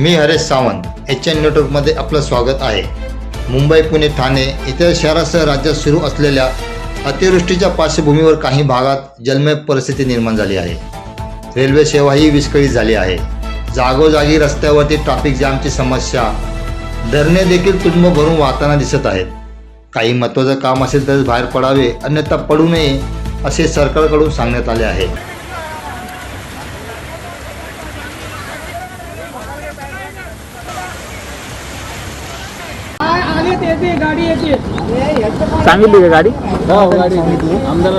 मी Haresh Sawant H N नेटवर्कमध्ये आपलं स्वागत आहे. मुंबई पुणे ठाणे इतर शहरासह राज्यात सुरू असलेल्या अतिवृष्टीच्या पार्श्वभूमीवर काही भागात जलमय परिस्थिती निर्माण झाली आहे. रेल्वे सेवाही विस्कळीत झाली आहे. जागोजागी रस्त्यावरती ट्रॅफिक जॅमची समस्या धरणे देखील तुंब भरून वाहताना दिसत आहेत. काही महत्त्वाचं काम असेल तर बाहेर पडावे अन्यथा पडू नये असे सरकारकडून सांगण्यात आले आहे. सांगितली का गाडी? हो गाडी आमदार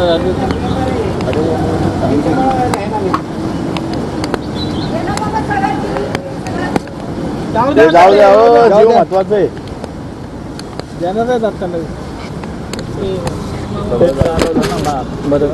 जाऊ द्या हो, जीव महत्वाचं आहे. नवीन. बरं.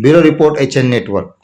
Bureau report H N network